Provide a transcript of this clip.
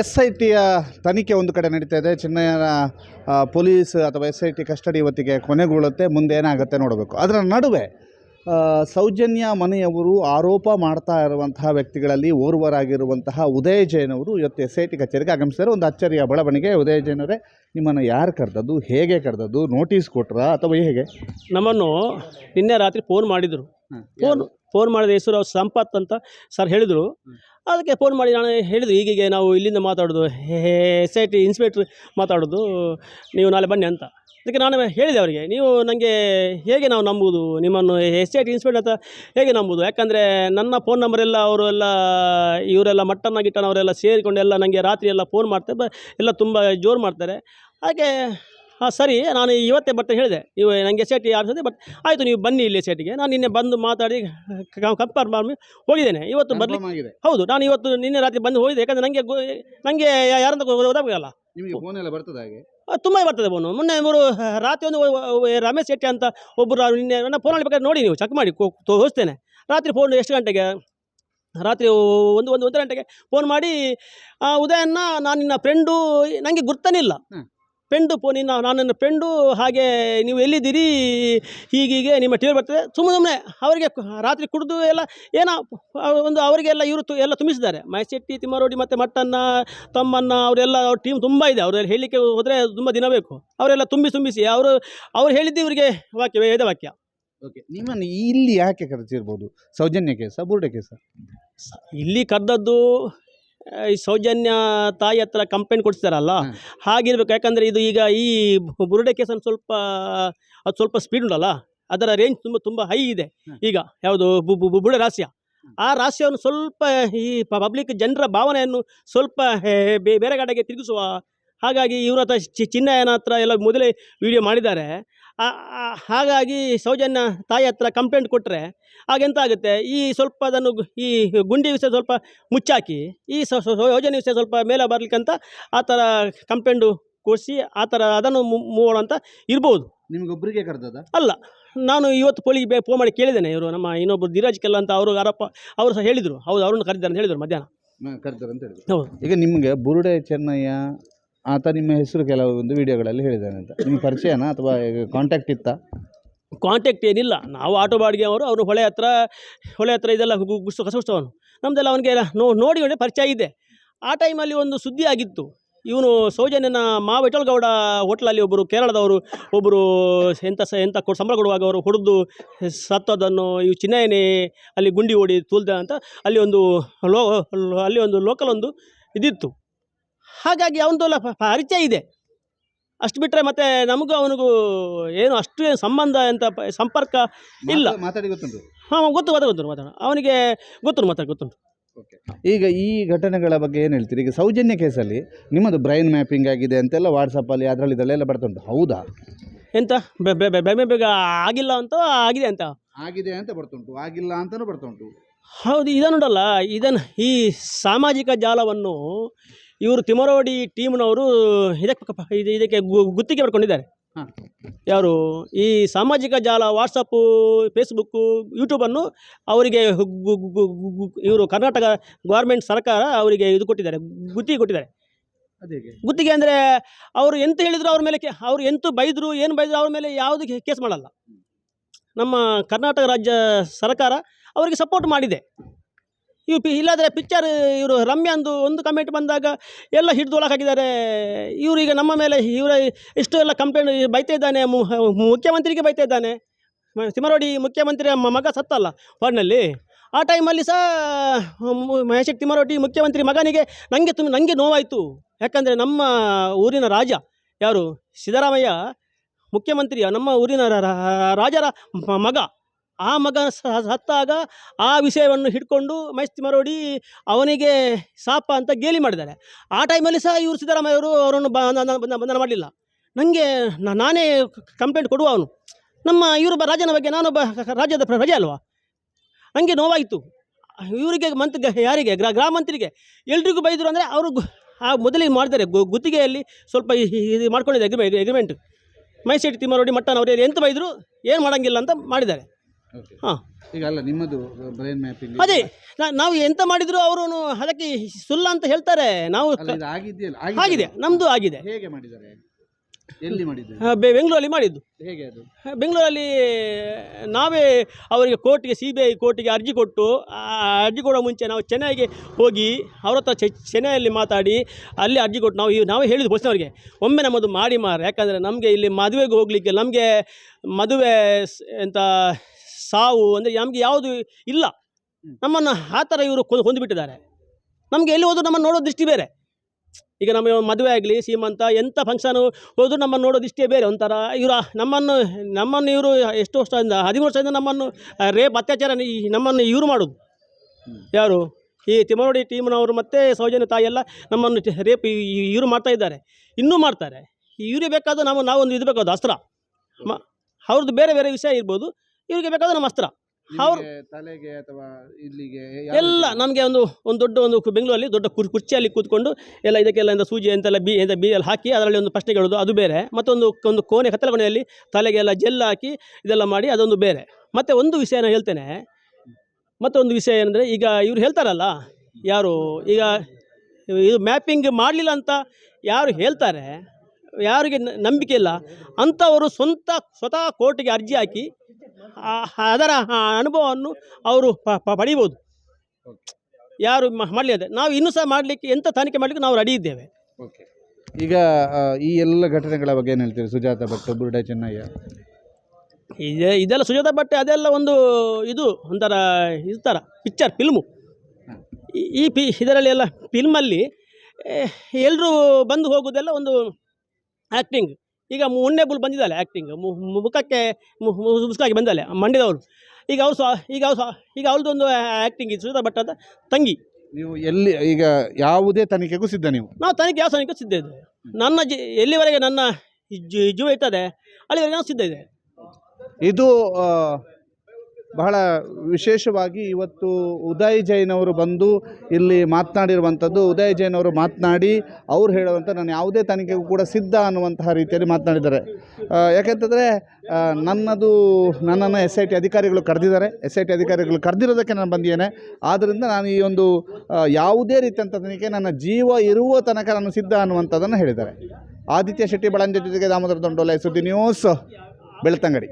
S I ಟಿಯ ತನಿಖೆ ಒಂದು ಕಡೆ ನಡೀತಾ ಇದೆ. ಚೆನ್ನೈನ ಪೊಲೀಸ್ ಅಥವಾ ಎಸ್ ಐ ಟಿ ಕಸ್ಟಡಿ ಇವತ್ತಿಗೆ ಕೊನೆಗೊಳ್ಳುತ್ತೆ. ಮುಂದೆ ಏನಾಗುತ್ತೆ ನೋಡಬೇಕು. ಅದರ ನಡುವೆ ಸೌಜನ್ಯ ಮನೆಯವರು ಆರೋಪ ಮಾಡ್ತಾ ಇರುವಂತಹ ವ್ಯಕ್ತಿಗಳಲ್ಲಿ ಓರ್ವರಾಗಿರುವಂತಹ ಉದಯ ಜೈನ್ ಅವರು ಇವತ್ತು ಎಸ್ ಐ ಟಿ ಕಚೇರಿಗೆ ಆಗಮಿಸಿದ್ದಾರೆ. ಒಂದು ಅಚ್ಚರಿಯ ಬೆಳವಣಿಗೆ. ಉದಯ ಜೈನ್ ಅವರೇ ನಿಮ್ಮನ್ನು ಯಾರು ಕರೆದದ್ದು? ಹೇಗೆ ಕರೆದದ್ದು? ನೋಟಿಸ್ ಕೊಟ್ರಾ ಅಥವಾ ಹೇಗೆ? ನಮ್ಮನ್ನು ನಿನ್ನೆ ರಾತ್ರಿ ಫೋನ್ ಮಾಡಿದರು. ಫೋನ್ ಫೋನ್ ಮಾಡಿದ ಹೆಸರು ಅವ್ರು ಸಂಪತ್ ಅಂತ ಸರ್ ಹೇಳಿದರು. ಅದಕ್ಕೆ ಫೋನ್ ಮಾಡಿ ನಾನು ಹೇಳಿದ್ರು ಹೀಗೀಗೆ ನಾವು ಇಲ್ಲಿಂದ ಮಾತಾಡೋದು ಎಸ್ ಐ ಟಿ ಇನ್ಸ್ಪೆಕ್ಟ್ರ್ ಮಾತಾಡೋದು, ನೀವು ನಾಳೆ ಬನ್ನಿ ಅಂತ. ಅದಕ್ಕೆ ನಾನು ಹೇಳಿದೆ ಅವರಿಗೆ, ನೀವು ನನಗೆ ಹೇಗೆ ನಾವು ನಂಬುವುದು ನಿಮ್ಮನ್ನು ಎಸ್ ಐ ಟಿ ಇನ್ಸ್ಪೆಕ್ಟರ್ ಅಂತ ಹೇಗೆ ನಂಬೋದು? ಯಾಕಂದರೆ ನನ್ನ ಫೋನ್ ನಂಬರ್ ಎಲ್ಲ, ಅವರು ಎಲ್ಲ, ಇವರೆಲ್ಲ ಮಟ್ಟನ್ನ ಗಿಟ್ಟನ ಅವರೆಲ್ಲ ಸೇರಿಕೊಂಡು ಎಲ್ಲ ನನಗೆ ರಾತ್ರಿ ಎಲ್ಲ ಫೋನ್ ಮಾಡ್ತಾರೆ ಬ, ಎಲ್ಲ ತುಂಬ ಜೋರು ಮಾಡ್ತಾರೆ. ಹಾಗೆ ಹಾಂ ಸರಿ ನಾನು ಇವತ್ತೇ ಬರ್ತೇನೆ ಹೇಳಿದೆ. ನೀವು ನನಗೆ ಸೇಟಿ ಆಗ್ತದೆ ಬಟ್ ಆಯಿತು ನೀವು ಬನ್ನಿ ಇಲ್ಲಿ ಸೇಟಿಗೆ. ನಾನು ನಿನ್ನೆ ಬಂದು ಮಾತಾಡಿ ಕಂಪೇರ್ ಮಾಡಿ ಹೋಗಿದ್ದೇನೆ. ಇವತ್ತು ಬರಲಿ ಹೌದು ನಾನು ಇವತ್ತು ನಿನ್ನೆ ರಾತ್ರಿ ಬಂದು ಹೋಗಿದೆ ಯಾಕಂದರೆ ನನಗೆ ನನಗೆ ಯಾರಂತ ಗೊತ್ತಾಗಲ್ಲ ನಿಮಗೆ ಬರ್ತದೆ ಹಾಗೆ? ತುಂಬ ಬರ್ತದೆ ಫೋನು ಮೊನ್ನೆ ಇವರು ರಾತ್ರಿ ಒಂದು ರಮೇಶ್ ಶೆಟ್ಟಿ ಅಂತ ಒಬ್ಬರು ನಿನ್ನೆ ನನ್ನ ಫೋನ್ ಬೇಕಾದ್ರೆ ನೋಡಿ ನೀವು ಚೆಕ್ ಮಾಡಿ ತೋರಿಸ್ತೇನೆ. ರಾತ್ರಿ ಫೋನ್ ಎಷ್ಟು ಗಂಟೆಗೆ? ರಾತ್ರಿ ಒಂದು ಒಂದು ಒಂದು ಗಂಟೆಗೆ ಫೋನ್ ಮಾಡಿ ಉದಯನ್ನ ನಾನು ನಿನ್ನ ಫ್ರೆಂಡು ನನಗೆ ಗುರ್ತನಿಲ್ಲ. ಹ್ಮ್. ಫೋನಿನ ಫೋನ್ ನಿನ್ನ ನಾನು ನನ್ನ ಹಾಗೆ ನೀವು ಎಲ್ಲಿದ್ದೀರಿ? ಹೀಗೀಗೆ ನಿಮ್ಮ ಟಿ ವಿ ಬರ್ತದೆ. ಸುಮ್ಮನೆ ಸುಮ್ಮನೆ ಅವರಿಗೆ ರಾತ್ರಿ ಕುಡಿದು ಎಲ್ಲ ಏನೋ ಒಂದು ಒಂದು ಅವರಿಗೆಲ್ಲ ಇವರು ತು ಎಲ್ಲ ತುಂಬಿಸಿದ್ದಾರೆ. ಮೈಸೆಟ್ಟಿ ತಿಮ್ಮರೋಡಿ ಮತ್ತು ಮಟ್ಟನ್ನ ತಮ್ಮನ್ನ ಅವರೆಲ್ಲ ಅವ್ರ ಟೀಮ್ ತುಂಬ ಇದೆ. ಅವರೆಲ್ಲ ಹೇಳಲಿಕ್ಕೆ ಹೋದರೆ ತುಂಬ ದಿನ ಬೇಕು. ಅವರೆಲ್ಲ ತುಂಬಿ ತುಂಬಿಸಿ ಅವರು ಅವ್ರು ಹೇಳಿದ್ದು ಇವರಿಗೆ ವಾಕ್ಯ ವೇದ ವಾಕ್ಯ. ಓಕೆ ನಿಮ್ಮನ್ನು ಇಲ್ಲಿ ಯಾಕೆ ಕರೆಸಿರ್ಬೋದು ಸೌಜನ್ಯ ಕೇಸ ಬುರುಡೆ ಕೇಸ? ಇಲ್ಲಿ ಕರೆದದ್ದು ಈ ಸೌಜನ್ಯ ತಾಯಿ ಹತ್ರ ಕಂಪ್ಲೇಂಟ್ ಕೊಡಿಸ್ತಾರಲ್ಲ. ಹಾಗಿರ್ಬೇಕು. ಯಾಕಂದರೆ ಇದು ಈಗ ಈ ಬುರುಡೆ ಕೇಸನ್ನು ಸ್ವಲ್ಪ ಅದು ಸ್ವಲ್ಪ ಸ್ಪೀಡ್ ಉಂಟಲ್ಲ ಅದರ ರೇಂಜ್ ತುಂಬ ತುಂಬ ಹೈ ಇದೆ. ಈಗ ಯಾವುದು ಬುರುಡೆ ರಾಸ್ಯ ಆ ರಾಸ್ಯವನ್ನು ಸ್ವಲ್ಪ ಈ ಪಬ್ಲಿಕ್ ಜನರ ಭಾವನೆಯನ್ನು ಸ್ವಲ್ಪ ಬೇರೆ ಕಡೆಗೆ ತಿರುಗಿಸುವ ಹಾಗಾಗಿ ಇವ್ರ ಹತ್ರ ಚಿ- ಚಿನ್ನಯ್ಯನ ಹತ್ರ ಎಲ್ಲ ಮೊದಲೇ ವಿಡಿಯೋ ಮಾಡಿದ್ದಾರೆ. ಹಾಗಾಗಿ ಸೌಜನ್ಯ ತಾಯಿ ಹತ್ರ ಕಂಪ್ಲೇಂಟ್ ಕೊಟ್ಟರೆ ಆಗೆಂತ ಆಗುತ್ತೆ ಈ ಸ್ವಲ್ಪ ಅದನ್ನು ಈ ಗುಂಡಿ ವಿಷಯ ಸ್ವಲ್ಪ ಮುಚ್ಚಾಕಿ ಈ ಸೌಜನ್ಯ ವಿಷಯ ಸ್ವಲ್ಪ ಮೇಲೆ ಬರಲಿಕ್ಕಂತ ಆ ಥರ ಕಂಪ್ಲೇಂಟು ಕೊಡಿಸಿ ಆ ಥರ ಅದನ್ನು ಮೂವೋಣ ಅಂತ ಇರ್ಬೋದು. ನಿಮಗೊಬ್ಬರಿಗೆ ಕರೆದದ? ಅಲ್ಲ ನಾನು ಇವತ್ತು ಪೊಲೀಸ್ ಬೇ ಫೋನ್ ಮಾಡಿ ಕೇಳಿದ್ದೇನೆ ಇವರು ನಮ್ಮ ಇನ್ನೊಬ್ಬರು ಧೀರಾಜ್ ಕೆಲ್ಲ ಅಂತ ಅವರು ಅರಪ್ಪ ಅವರು ಸಹ ಹೇಳಿದರು ಹೌದು ಅವ್ರನ್ನ ಕರೆದಿದ್ದಾರೆ ಅಂತ ಹೇಳಿದರು ಮಧ್ಯಾಹ್ನ. ಕರೆದಾರೆ ಅಂತ ಹೇಳಿದ್ರು. ಹೌದು. ಈಗ ನಿಮಗೆ ಬುರುಡೆ ಚೆನ್ನಯ್ಯ ಆತ ನಿಮ್ಮ ಹೆಸರು ಕೆಲವೊಂದು ವಿಡಿಯೋಗಳಲ್ಲಿ ಹೇಳಿದ್ದಾನೆ ಅಂತ ನಿಮ್ಮ ಪರಿಚಯನಾ ಅಥವಾ ಕಾಂಟ್ಯಾಕ್ಟ್ ಇತ್ತಾ? ಕಾಂಟ್ಯಾಕ್ಟ್ ಏನಿಲ್ಲ. ನಾವು ಆಟೋ ಬಾಡಿಗೆ ಅವರು ಅವರು ಹೊಳೆ ಹತ್ರ ಹೊಳೆ ಹತ್ರ ಇದೆಲ್ಲ ಗುಸ್ತು ಕಸಗುಸ್ತವನು ನಮ್ಮದೆಲ್ಲ ಅವನಿಗೆ ನೋ, ನೋಡಿ ನೋಡಿ ಪರಿಚಯ ಇದೆ. ಆ ಟೈಮಲ್ಲಿ ಒಂದು ಸುದ್ದಿ ಆಗಿತ್ತು. ಇವನು ಸೌಜನ್ಯನ ಮಾ ವಿಠಲ್ಗೌಡ ಹೋಟ್ಲಲ್ಲಿ ಒಬ್ಬರು ಕೇರಳದವರು ಒಬ್ಬರು ಎಂಥ ಸ ಎಂಥ ಕೊ, ಸಂಬಳ ಕೊಡುವಾಗ ಅವರು ಹೊಡೆದು ಸತ್ತೋದನ್ನು ಇವು ಚಿನ್ನಯನೇ ಅಲ್ಲಿ ಗುಂಡಿ ಓಡಿ ತೂಲ್ದ ಅಂತ ಅಲ್ಲಿ ಒಂದು ಲೋ, ಅಲ್ಲಿ ಒಂದು ಲೋಕಲ್ ಒಂದು ಇದಿತ್ತು. ಹಾಗಾಗಿ ಅವನದೆಲ್ಲ ಪರಿಚಯ ಇದೆ. ಅಷ್ಟು ಬಿಟ್ಟರೆ ಮತ್ತೆ ನಮಗೂ ಅವನಿಗೂ ಏನು ಅಷ್ಟು ಏನು ಸಂಬಂಧ ಅಂತ ಪ- ಸಂಪರ್ಕ ಇಲ್ಲ. ಮಾತಾ- ಮಾತಾಡಿ ಗೊತ್ತುಂಟು? ಹಾಂ ಗೊತ್ತು ಗೊತ್ತು ಗೊತ್ತು ಮಾತಾಡ. ಅವನಿಗೆ ಗೊತ್ತು ಮಾತಾಡಿ ಗೊತ್ತುಂಟು. ಈಗ ಈ ಘಟನೆಗಳ ಬಗ್ಗೆ ಏನು ಹೇಳ್ತೀರಿ? ಈಗ ಸೌಜನ್ಯ ಕೇಸಲ್ಲಿ ನಿಮ್ಮದು ಬ್ರೈನ್ ಮ್ಯಾಪಿಂಗ್ ಆಗಿದೆ ಅಂತೆಲ್ಲ ವಾಟ್ಸಪ್ಪಲ್ಲಿ ಅದರಲ್ಲಿ ಇದರಲ್ಲೆಲ್ಲ ಬರ್ತುಂಟು. ಹೌದಾ? ಎಂತ? ಬೆ- ಬೆ- ಬೆ- ಬೇಗ ಬೇಗ ಆಗಿಲ್ಲ ಅಂತ ಆಗಿದೆ ಅಂತ? ಆಗಿದೆ ಅಂತ ಬರ್ತುಂಟು. ಆಗಿಲ್ಲ ಅಂತಲೂ ಬರ್ತುಂಟು. ಹೌದು ಇದನ್ನುಂಟಲ್ಲ ಇದನ್ನು ಈ ಸಾಮಾಜಿಕ ಜಾಲವನ್ನು ಇವರು ತಿಮರೋಡಿ ಟೀಮ್ನವರು ಇದಕ್ಕೆ ಇದಕ್ಕೆ ಗು- ಗುತ್ತಿಗೆ ಪಡ್ಕೊಂಡಿದ್ದಾರೆ. ಯಾರು? ಈ ಸಾಮಾಜಿಕ ಜಾಲ ವಾಟ್ಸಪ್ಪು ಫೇಸ್ಬುಕ್ಕು ಯೂಟ್ಯೂಬನ್ನು ಅವರಿಗೆ ಇವರು ಕರ್ನಾಟಕ ಗೌರ್ಮೆಂಟ್ ಸರ್ಕಾರ ಅವರಿಗೆ ಇದು ಕೊಟ್ಟಿದ್ದಾರೆ ಗುತ್ತಿಗೆ ಕೊಟ್ಟಿದ್ದಾರೆ. ಅದೇ ಗುತ್ತಿಗೆ ಅಂದರೆ ಅವರು ಎಂತ ಹೇಳಿದ್ರು ಅವ್ರ ಮೇಲೆ ಅವ್ರು ಎಂತ ಬೈದರು ಏನು ಬೈದರು ಅವ್ರ ಮೇಲೆ ಯಾವುದಕ್ಕೆ ಕೇಸ್ ಮಾಡಲ್ಲ. ನಮ್ಮ ಕರ್ನಾಟಕ ರಾಜ್ಯ ಸರ್ಕಾರ ಅವರಿಗೆ ಸಪೋರ್ಟ್ ಮಾಡಿದೆ. ಇವು ಪಿ ಇಲ್ಲಾದರೆ ಪಿಕ್ಚರ್ ಇವರು ರಮ್ಯಾಂದು ಒಂದು ಕಮೆಂಟ್ ಬಂದಾಗ ಎಲ್ಲ ಹಿಡಿದು ಒಳಗೆ ಹಾಕಿದ್ದಾರೆ ಇವರು ಈಗ ನಮ್ಮ ಮೇಲೆ ಇವರ ಇಷ್ಟು ಎಲ್ಲ ಕಂಪ್ಲೇಂಟ್ ಬೈತಾ ಇದ್ದಾನೆ ಮುಖ್ಯಮಂತ್ರಿಗೆ ಬೈತಾ ಇದ್ದಾನೆ. ತಿಮ್ಮರೋಡಿ ಮುಖ್ಯಮಂತ್ರಿ ಮ- ಮಗ ಸತ್ತಲ್ಲ ವಾರ್ಡ್ನಲ್ಲಿ. ಆ ಟೈಮಲ್ಲಿ ಸಹ ಮಹೇಶ್ ತಿಮ್ಮರೋಡಿ ಮುಖ್ಯಮಂತ್ರಿ ಮಗನಿಗೆ ನನಗೆ ತುಂಬ ನನಗೆ ನೋವಾಯಿತು. ಯಾಕಂದರೆ ನಮ್ಮ ಊರಿನ ರಾಜ ಯಾರು? ಸಿದ್ದರಾಮಯ್ಯ ಮುಖ್ಯಮಂತ್ರಿಯ ನಮ್ಮ ಊರಿನ ರಾಜರ ಮಗ. ಆ ಮಗ ಸತ್ತಾಗ ಆ ವಿಷಯವನ್ನು ಹಿಡ್ಕೊಂಡು ಮೈಸ್ತಿ ಮರೋಡಿ ಅವನಿಗೆ ಸಾಪ ಅಂತ ಗೇಲಿ ಮಾಡಿದ್ದಾರೆ ಆ ಟೈಮಲ್ಲಿ ಸಹ ಇವರು ಸಿದ್ದರಾಮಯ್ಯವರು ಅವರನ್ನು ಬಂಧನ ಮಾಡಲಿಲ್ಲ. ನನಗೆ ನಾನೇ ಕಂಪ್ಲೇಂಟ್ ಕೊಡುವ ಅವನು. ನಮ್ಮ ಇವರು ರಾಜನ ಬಗ್ಗೆ ನಾನೊಬ್ಬ ರಾಜ್ಯದ ಪ್ರಜೆ ಅಲ್ವಾ? ಹಂಗೆ ನೋವಾಯಿತು. ಇವರಿಗೆ ಮಂತ್ರಿ ಯಾರಿಗೆ ಗ್ರಾ ಗ್ರಾಮ ಮಂತ್ರಿಗೆ ಎಲ್ರಿಗೂ ಬೈದರು ಅಂದರೆ ಅವರು ಆ ಮೊದಲಿಗೆ ಮಾಡಿದ್ದಾರೆ ಗುತ್ತಿಗೆಯಲ್ಲಿ ಸ್ವಲ್ಪ ಇದು ಮಾಡ್ಕೊಂಡಿದ್ದಾರೆ ಎಗ್ರಿಮೆಂಟ್ ಎಗ್ರಿಮೆಂಟ್ ಮೈಸೆಟ್ ತಿಮ್ಮರೋಡಿ ಮಟ್ಟನವರು ಎಂತ ಬೈದರು ಏನು ಮಾಡೋಂಗಿಲ್ಲ ಅಂತ ಮಾಡಿದ್ದಾರೆ. ಹಾ. ಈಗ ಅಲ್ಲ ನಿಮ್ಮದು ಬ್ರೈನ್ ಮ್ಯಾಪಿಂಗ್ ಅದೇ ನಾ- ನಾವು ಎಂತ ಮಾಡಿದ್ರು ಅವರು ಅದಕ್ಕೆ ಸುಳ್ಳ ಅಂತ ಹೇಳ್ತಾರೆ. ನಾವು ಅಲ್ಲ ಇದು ಆಗಿದೆಯಲ್ಲ ಆಗಿದೆ ನಮ್ಮದು ಆಗಿದೆ. ಹೇಗೆ ಮಾಡಿದ್ದಾರೆ? ಎಲ್ಲಿ ಮಾಡಿದ್ದಾರೆ ಆ, ಬೆ- ಬೆಂಗಳೂರಲ್ಲಿ ಮಾಡಿದ್ದು. ಹೇಗೆ ಅದು? ಬೆಂಗಳೂರಲ್ಲಿ ನಾವೇ ಅವರಿಗೆ ಕೋರ್ಟ್ಗೆ ಸಿ ಬಿ ಐ ಕೋರ್ಟಿಗೆ ಅರ್ಜಿ ಕೊಟ್ಟು ಆ ಅರ್ಜಿ ಕೊಡೋ ಮುಂಚೆ ನಾವು ಚೆನ್ನೈಗೆ ಹೋಗಿ ಅವ್ರ ಹತ್ರ ಚೆ ಚೆನ್ನೈಯಲ್ಲಿ ಮಾತಾಡಿ ಅಲ್ಲಿ ಅರ್ಜಿ ಕೊಟ್ಟು ನಾವು ನಾವು ನಾವೇ ಹೇಳಿದ್ದು ಅವರಿಗೆ ಒಮ್ಮೆ ನಮ್ಮದು ಮಾಡಿ ಮಾರ. ಯಾಕಂದರೆ ನಮಗೆ ಇಲ್ಲಿ ಮದುವೆಗೆ ಹೋಗಲಿಕ್ಕೆ ನಮಗೆ ಮದುವೆ ಸ್- ಎಂತ ಸಾವು ಅಂದರೆ ನಮಗೆ ಯಾವುದು ಇಲ್ಲ. ನಮ್ಮನ್ನು ಆ ಥರ ಇವರು ಹೊಂದಿಬಿಟ್ಟಿದ್ದಾರೆ. ನಮಗೆ ಎಲ್ಲಿ ಹೋದ್ರು ನಮ್ಮನ್ನು ನೋಡೋ ದೃಷ್ಟಿ ಬೇರೆ. ಈಗ ನಮ್ಮ ಮದುವೆ ಆಗಲಿ ಸೀಮಂತ ಎಂಥ ಫಂಕ್ಷನು ಹೋದರೂ ನಮ್ಮನ್ನು ನೋಡೋ ದೃಷ್ಟಿಯೇ ಬೇರೆ ಒಂಥರ. ಇವರು ನಮ್ಮನ್ನು ನಮ್ಮನ್ನು ಇವರು ಎಷ್ಟು ವರ್ಷದಿಂದ ಹದಿಮೂರು ವರ್ಷದಿಂದ ನಮ್ಮನ್ನು ರೇಪ್ ಅತ್ಯಾಚಾರ ಈ- ನಮ್ಮನ್ನು ಇವರು ಮಾಡೋದು. ಯಾರು? ಈ ತಿಮರೋಡಿ ಟೀಮ್ನವರು ಮತ್ತು ಸೌಜನ್ಯ ತಾಯಿ ಎಲ್ಲ ನಮ್ಮನ್ನು ರೇಪ್ ಇವರು ಮಾಡ್ತಾ ಇದ್ದಾರೆ. ಇನ್ನೂ ಮಾಡ್ತಾರೆ. ಇವರೇ ಬೇಕಾದ ನಾವು ನಾವೊಂದು ಇದು ಬೇಕಾದ ಅಸ್ತ್ರ. ಮ ಅವ್ರದ್ದು ಬೇರೆ ಬೇರೆ ವಿಷಯ ಇರ್ಬೋದು. ಇವರಿಗೆ ಬೇಕಾದ ನಮ್ಮ ಅಸ್ತ್ರ ಅವ್ರು- ತಲೆಗೆ ಅಥವಾ ಇಲ್ಲಿಗೆ ಎಲ್ಲ ನಮಗೆ ಒಂದು ಒಂದು ದೊಡ್ಡ ಒಂದು ಬೆಂಗಳೂರಲ್ಲಿ ದೊಡ್ಡ ಕುರ್ ಕುರ್ಚಿಯಲ್ಲಿ ಕೂತ್ಕೊಂಡು ಎಲ್ಲ ಇದಕ್ಕೆಲ್ಲ ಇಂದ ಸೂಜಿ ಅಂತೆಲ್ಲ ಬಿ ಅಂತ ಬಿ ಎಲ್ಲ ಹಾಕಿ ಅದರಲ್ಲಿ ಒಂದು ಪ್ರಶ್ನೆ ಕೇಳೋದು ಅದು ಬೇರೆ. ಮತ್ತೊಂದು ಒಂದು ಕೋಣೆ ಕತ್ತಲ ಕೋಣೆಯಲ್ಲಿ ತಲೆಗೆ ಎಲ್ಲ ಜೆಲ್ ಹಾಕಿ ಇದೆಲ್ಲ ಮಾಡಿ ಅದೊಂದು ಬೇರೆ. ಮತ್ತೆ ಒಂದು ವಿಷಯ ನಾನು ಹೇಳ್ತೇನೆ. ಮತ್ತೊಂದು ವಿಷಯ ಏನಂದರೆ ಈಗ ಇವ್ರು ಹೇಳ್ತಾರಲ್ಲ ಯಾರು ಈಗ ಇದು ಮ್ಯಾಪಿಂಗ್ ಮಾಡಲಿಲ್ಲ ಅಂತ ಯಾರು ಹೇಳ್ತಾರೆ ಯಾರಿಗೆ ನಂಬಿಕೆ ಇಲ್ಲ. ಅಂಥವರು ಸ್ವಂತ ಸ್ವತಃ ಕೋರ್ಟಿಗೆ ಅರ್ಜಿ ಹಾಕಿ ಅದರ ಅನುಭವವನ್ನು ಅವರು ಪಡೀಬೋದು. ಯಾರು ಮಾಡಲಿ ಅದೇ. ನಾವು ಇನ್ನೂ ಸಹ ಮಾಡಲಿಕ್ಕೆ ಎಂಥ ತನಿಖೆ ಮಾಡಲಿಕ್ಕೆ ನಾವು ರೆಡಿ ಇದ್ದೇವೆ. ಓಕೆ. ಈಗ ಈ ಎಲ್ಲ ಘಟನೆಗಳ ಬಗ್ಗೆ ಏನು ಹೇಳ್ತೀರಿ? ಸುಜಾತ ಭಟ್ ಬುರುಡೆ ಚೆನ್ನಯ್ಯ. ಇದೆ ಇದೆಲ್ಲ ಸುಜಾತ ಭಟ್ ಅದೆಲ್ಲ ಒಂದು ಇದು ಒಂಥರ ಇದು ಥರ ಪಿಕ್ಚರ್ ಫಿಲ್ಮು. ಈ ಪಿ ಇದರಲ್ಲಿ ಎಲ್ಲ ಫಿಲ್ಮಲ್ಲಿ ಎಲ್ಲರೂ ಬಂದು ಹೋಗೋದೆಲ್ಲ ಒಂದು ಆ್ಯಕ್ಟಿಂಗ್ ಈಗ ಮುನ್ನೆಬುಲ್ ಬಂದಿದ್ದಾಳೆ ಆ್ಯಕ್ಟಿಂಗ್ ಮುಖಕ್ಕೆ ಮು- ಮುಖಕ್ಕೆ ಮುಸುಕಾಗಿ ಬಂದಾಳೆ ಮಂಡ್ಯದವರು. ಈಗ ಅವ್ರು ಸಹ ಈಗ ಅವ್ರು ಸಹ ಈಗ ಅವ್ರದ್ದೊಂದು ಆ್ಯಕ್ಟಿಂಗ್ ಇದು ಸುಧಾ ಭಟ್ ಅಂತ ತಂಗಿ. ನೀವು ಎಲ್ಲಿ ಈಗ ಯಾವುದೇ ತನಿಖೆಗೂ ಸಿದ್ಧ ನೀವು? ನಾವು ತನಿಖೆ ಯಾವ ತನಿಖೆ ಸಿದ್ಧ ಇದೆ ನನ್ನ ಜಿ ಎಲ್ಲಿವರೆಗೆ ನನ್ನ ಜೀವ ಇರ್ತದೆ ಅಲ್ಲಿವರೆಗೆ ನಾವು ಸಿದ್ಧ ಇದೆ ಇದು ಆ, ಬಹಳ ವಿಶೇಷವಾಗಿ ಇವತ್ತು ಉದಯ್ ಜೈನ್ ಅವರು ಬಂದು ಇಲ್ಲಿ ಮಾತನಾಡಿರುವಂಥದ್ದು, ಉದಯ್ ಜೈನ್ ಅವರು ಮಾತನಾಡಿ ಅವ್ರು ಹೇಳುವಂಥ ನಾನು ಯಾವುದೇ ತನಿಖೆಗೂ ಕೂಡ ಸಿದ್ಧ ಅನ್ನುವಂತಹ ರೀತಿಯಲ್ಲಿ ಮಾತನಾಡಿದ್ದಾರೆ. ಯಾಕೆಂತಂದರೆ ನನ್ನದು, ನನ್ನನ್ನು ಎಸ್ ಐ ಟಿ ಅಧಿಕಾರಿಗಳು ಕರೆದಿದ್ದಾರೆ. ಎಸ್ ಐ ಟಿ ಅಧಿಕಾರಿಗಳು ಕರೆದಿರೋದಕ್ಕೆ ನಾನು ಬಂದಿದ್ದೇನೆ. ಆದ್ದರಿಂದ ನಾನು ಈ ಒಂದು ಯಾವುದೇ ರೀತಿಯಂಥ ತನಿಖೆ ನನ್ನ ಜೀವ ಇರುವ ತನಕ ನಾನು ಸಿದ್ಧ ಅನ್ನುವಂಥದ್ದನ್ನು ಹೇಳಿದ್ದಾರೆ. ಆದಿತ್ಯ ಶೆಟ್ಟಿ ಬಳಂಜ ಜೊತೆಗೆ ದಾಮೋದರ ದೊಂಡೋಲೆ ಸುದ್ದಿ ನ್ಯೂಸ್ ಬೆಳ್ತಂಗಡಿ.